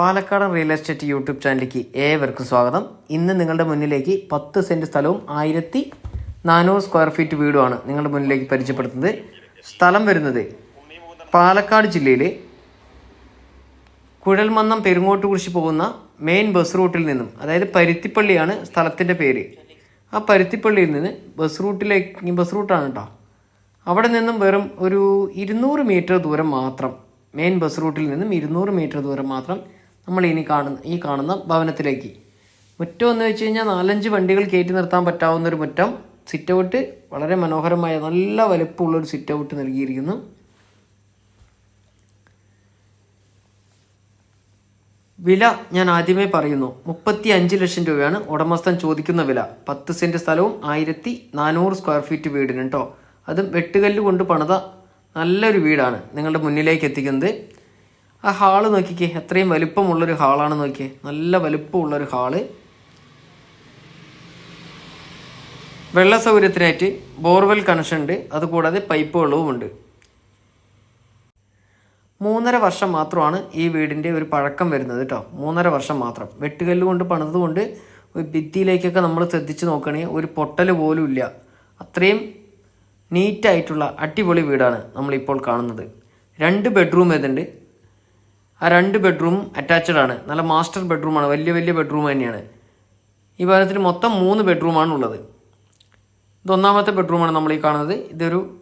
പാലക്കാടൻ real estate YouTube ചാനലിലേക്ക് ഏവർക്കും സ്വാഗതം. ഇന്ന് നിങ്ങളുടെ മുന്നിലേക്ക് പത്ത് സെന്റ് സ്ഥലവും ആയിരത്തി നാനൂറ് സ്ക്വയർ ഫീറ്റ് വീടുമാണ് നിങ്ങളുടെ മുന്നിലേക്ക് പരിചയപ്പെടുത്തുന്നത്. സ്ഥലം വരുന്നത് പാലക്കാട് ജില്ലയിലെ കുഴൽമന്നം പെരുങ്ങോട്ട് പെരുങ്ങോട്ടുകുറിശി പോകുന്ന മെയിൻ ബസ് റൂട്ടിൽ നിന്നും അതായത് പരുത്തിപ്പള്ളിയാണ് സ്ഥലത്തിന്റെ പേര്. ആ പരുത്തിപ്പള്ളിയിൽ നിന്ന് ബസ് റൂട്ടിലേക്ക് ബസ് റൂട്ടാണ് കേട്ടോ അവിടെ നിന്നും വെറും ഒരു ഇരുന്നൂറ് മീറ്റർ ദൂരം മാത്രം മെയിൻ ബസ് റൂട്ടിൽ നിന്നും ഇരുന്നൂറ് മീറ്റർ ദൂരം മാത്രം നമ്മൾ ഇനി കാണുന്ന ഈ കാണുന്ന ഭവനത്തിലേക്ക്. മുറ്റം എന്ന് വെച്ച് കഴിഞ്ഞാൽ നാലഞ്ച് വണ്ടികൾ കയറ്റി നിർത്താൻ പറ്റാവുന്ന ഒരു മുറ്റം. സിറ്റ് ഔട്ട് വളരെ മനോഹരമായ നല്ല വലുപ്പമുള്ളൊരു സിറ്റ് ഔട്ട് നൽകിയിരിക്കുന്നു. വില ഞാൻ ആദ്യമേ പറയുന്നു. മുപ്പത്തി അഞ്ച് ലക്ഷം രൂപയാണ് ഉടമസ്ഥൻ ചോദിക്കുന്ന വില. പത്ത് സെന്റ് സ്ഥലവും ആയിരത്തി നാനൂറ് സ്ക്വയർ ഫീറ്റ് വീടിന് കേട്ടോ അതും വെട്ടുകല്ല് കൊണ്ട് പണിത നല്ലൊരു വീടാണ്. നിങ്ങളുടെ മുന്നിലേക്ക് എത്തിക്കുന്നത് ആ ഹാൾ നോക്കിക്കേ. എത്രയും വലിപ്പമുള്ളൊരു ഹാളാണ് നോക്കിയേ. നല്ല വലിപ്പമുള്ളൊരു ഹാൾ. വെള്ള സൗകര്യത്തിനായിട്ട് ബോർവെൽ കണക്ഷൻ ഉണ്ട് അതുകൂടാതെ പൈപ്പ് വെള്ളവും ഉണ്ട്. മൂന്നര വർഷം മാത്രമാണ് ഈ വീടിന്റെ ഒരു പഴക്കം വരുന്നത് കേട്ടോ മൂന്നര വർഷം മാത്രം. വെട്ടുകല്ല് കൊണ്ട് പണിതുകൊണ്ട് ഭിത്തിയിലേക്കൊക്കെ നമ്മൾ ശ്രദ്ധിച്ച് നോക്കുകയാണെങ്കിൽ ഒരു പൊട്ടൽ പോലും ഇല്ല. അത്രയും നീറ്റായിട്ടുള്ള അടിപൊളി വീടാണ് നമ്മളിപ്പോൾ കാണുന്നത്. രണ്ട് ബെഡ്റൂം ഏതുണ്ട്? ആ രണ്ട് ബെഡ്റൂം അറ്റാച്ച്ഡ് ആണ്. നല്ല മാസ്റ്റർ ബെഡ്റൂമാണ് വലിയ വലിയ ബെഡ്റൂം തന്നെയാണ്. ഈ ഭവനത്തിൽ മൊത്തം മൂന്ന് ബെഡ്റൂമാണ് ഉള്ളത്. ഇത് ഒന്നാമത്തെ ബെഡ്റൂമാണ് നമ്മൾ ഈ കാണുന്നത്. ഇതൊരു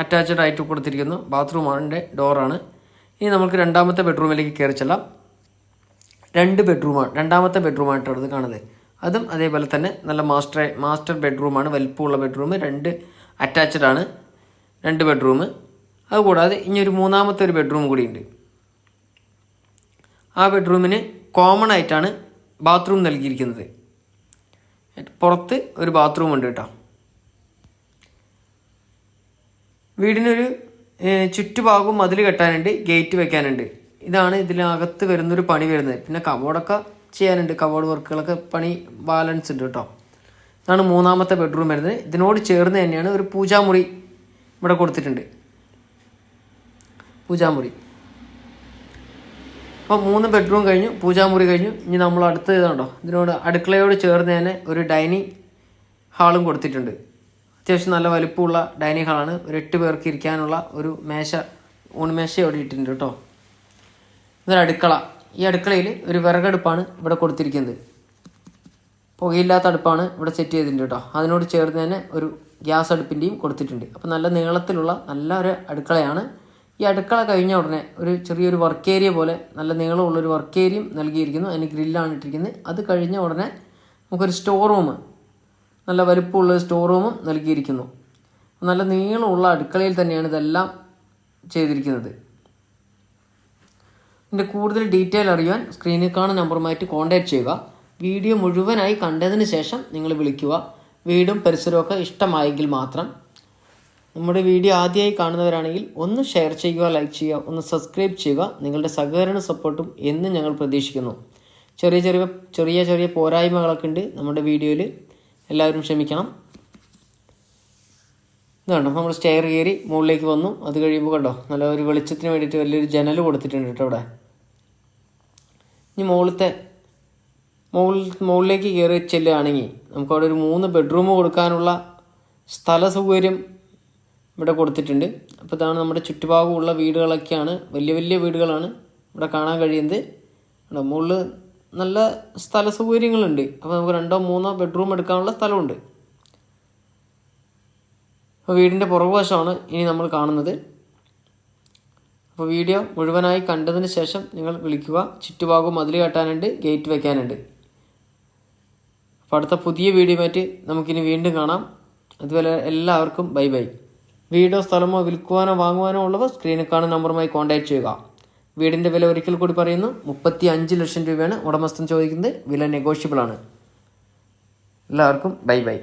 അറ്റാച്ച്ഡ് ആയിട്ട് കൊടുത്തിരിക്കുന്നു. ബാത്റൂമിന്റെ ഡോറാണ് ഇനി നമുക്ക് രണ്ടാമത്തെ ബെഡ്റൂമിലേക്ക് കയറി ചെല്ലാം. രണ്ട് ബെഡ്റൂമാണ് രണ്ടാമത്തെ ബെഡ്റൂമായിട്ടാണ് ഇത് കാണുന്നത്. അതും അതേപോലെ തന്നെ നല്ല മാസ്റ്റർ മാസ്റ്റർ ബെഡ്റൂമാണ് വലിപ്പമുള്ള ബെഡ്റൂം രണ്ട് അറ്റാച്ച്ഡ് ആണ്. രണ്ട് ബെഡ്റൂം അതുകൂടാതെ ഇനി ഒരു മൂന്നാമത്തെ ഒരു ബെഡ്റൂം കൂടിയുണ്ട് ആ ബെഡ്റൂമിന് കോമൺ ആയിട്ടാണ് ബാത്റൂം നൽകിയിരിക്കുന്നത്. പുറത്ത് ഒരു ബാത്റൂം ഉണ്ട് കേട്ടോ. വീടിനൊരു ചുറ്റുഭാഗവും മതിൽ കെട്ടാനുണ്ട് ഗേറ്റ് വെക്കാനുണ്ട്. ഇതാണ് ഇതിനകത്ത് വരുന്നൊരു പണി വരുന്നത്. പിന്നെ കബോർഡൊക്കെ ചെയ്യാനുണ്ട്. കബോർഡ് വർക്കുകളൊക്കെ പണി ബാലൻസ് ഉണ്ട് കേട്ടോ. ഇതാണ് മൂന്നാമത്തെ ബെഡ്റൂം വരുന്നത്. ഇതിനോട് ചേർന്ന് തന്നെയാണ് ഒരു പൂജാമുറി ഇവിടെ കൊടുത്തിട്ടുണ്ട്. പൂജാമുറി. അപ്പോൾ മൂന്ന് ബെഡ്റൂം കഴിഞ്ഞു പൂജാമുറി കഴിഞ്ഞു. ഇനി നമ്മൾ അടുത്ത ഇതുണ്ടോ ഇതിനോട് അടുക്കളയോട് ചേർന്ന് തന്നെ ഒരു ഡൈനിങ് ഹാളും കൊടുത്തിട്ടുണ്ട്. അത്യാവശ്യം നല്ല വലിപ്പമുള്ള ഡൈനിങ് ഹാളാണ് ഒരു എട്ട് പേർക്ക് ഇരിക്കാനുള്ള ഒരു മേശ ഊൺമേശ അവിടെ ഇട്ടിട്ടുണ്ട് കേട്ടോ. ഇതൊരു അടുക്കള. ഈ അടുക്കളയിൽ ഒരു വിറകടുപ്പാണ് ഇവിടെ കൊടുത്തിരിക്കുന്നത്. പുകയില്ലാത്ത അടുപ്പാണ് ഇവിടെ സെറ്റ് ചെയ്തിട്ടുണ്ട് കേട്ടോ. അതിനോട് ചേർന്ന് തന്നെ ഒരു ഗ്യാസ് അടുപ്പിന്റെയും കൊടുത്തിട്ടുണ്ട്. അപ്പോൾ നല്ല നീളത്തിലുള്ള നല്ല ഒരു അടുക്കളയാണ് ഈ അടുക്കള കഴിഞ്ഞ ഉടനെ ഒരു ചെറിയൊരു വർക്ക് ഏരിയ പോലെ നല്ല നീളമുള്ള ഒരു വർക്ക് ഏരിയയും നൽകിയിരിക്കുന്നു. അതിന് ഗ്രില്ലാണ് ഇട്ടിരിക്കുന്നത്. അത് കഴിഞ്ഞ ഉടനെ നമുക്കൊരു സ്റ്റോർ റൂം നല്ല വലുപ്പമുള്ള സ്റ്റോർ റൂമും നൽകിയിരിക്കുന്നു. നല്ല നീളമുള്ള അടുക്കളയിൽ തന്നെയാണ് ഇതെല്ലാം ചെയ്തിരിക്കുന്നത്. ഇതിന്റെ കൂടുതൽ ഡീറ്റെയിൽ അറിയുവാൻ സ്ക്രീനിൽ കാണുന്ന നമ്പറുമായിട്ട് കോൺടാക്ട് ചെയ്യുക. വീഡിയോ മുഴുവനായി കണ്ടതിന് ശേഷം നിങ്ങൾ വിളിക്കുക. വീടും പരിസരമൊക്കെ ഇഷ്ടമായെങ്കിൽ മാത്രം നമ്മുടെ വീഡിയോ ആദ്യമായി കാണുന്നവരാണെങ്കിൽ ഒന്ന് ഷെയർ ചെയ്യുക ലൈക്ക് ചെയ്യുക ഒന്ന് സബ്സ്ക്രൈബ് ചെയ്യുക. നിങ്ങളുടെ സഹകരണ സപ്പോർട്ടും എന്നും ഞങ്ങൾ പ്രതീക്ഷിക്കുന്നു. ചെറിയ ചെറിയ ചെറിയ ചെറിയ പോരായ്മകളൊക്കെ ഉണ്ട് നമ്മുടെ വീഡിയോയിൽ. എല്ലാവരും ക്ഷമിക്കണം. ഇതാണ് നമ്മൾ സ്റ്റെയർ കയറി മുകളിലേക്ക് വന്നു. അത് കഴിയുമ്പോൾ കണ്ടോ? നല്ല ഒരു വെളിച്ചത്തിന് വേണ്ടിയിട്ട് വലിയൊരു ജനൽ കൊടുത്തിട്ടുണ്ട് കേട്ടോ അവിടെ. ഇനി മുകളിലത്തെ മുകളിൽ മുകളിലേക്ക് കയറി ചെല്ലുകയാണെങ്കിൽ നമുക്ക് അവിടെ ഒരു മൂന്ന് ബെഡ്റൂം കൊടുക്കാനുള്ള സ്ഥല സൗകര്യം ഇവിടെ കൊടുത്തിട്ടുണ്ട്. അപ്പോൾ ഇതാണ് നമ്മുടെ ചുറ്റുഭാഗമുള്ള വീടുകളൊക്കെയാണ്. വലിയ വലിയ വീടുകളാണ് ഇവിടെ കാണാൻ കഴിയുന്നത്. മുകളിൽ നല്ല സ്ഥല സൗകര്യങ്ങളുണ്ട്. അപ്പോൾ നമുക്ക് രണ്ടോ മൂന്നോ ബെഡ്റൂം എടുക്കാനുള്ള സ്ഥലമുണ്ട്. അപ്പോൾ വീടിന്റെ പുറകുവശമാണ് ഇനി നമ്മൾ കാണുന്നത്. അപ്പോൾ വീഡിയോ മുഴുവനായി കണ്ടതിന് ശേഷം നിങ്ങൾ വിളിക്കുക. ചുറ്റുഭാഗവും മതിൽ കെട്ടാനുണ്ട് ഗേറ്റ് വയ്ക്കാനുണ്ട് അപ്പോൾ അടുത്ത പുതിയ വീഡിയോയുമായിട്ട് നമുക്കിനി വീണ്ടും കാണാം. അതുപോലെ എല്ലാവർക്കും ബൈ ബൈ. വീടോ സ്ഥലമോ വിൽക്കുവാനോ വാങ്ങുവാനോ ഉള്ളവർ സ്ക്രീനിൽ കാണുന്ന നമ്പറുമായി കോൺടാക്ട് ചെയ്യുക. വീടിന്റെ വില ഒരിക്കൽ കൂടി പറയുന്നു. മുപ്പത്തി അഞ്ച് ലക്ഷം രൂപയാണ് ഉടമസ്ഥൻ ചോദിക്കുന്നത്. വില നെഗോഷ്യബിൾ ആണ്. എല്ലാവർക്കും ബൈ ബൈ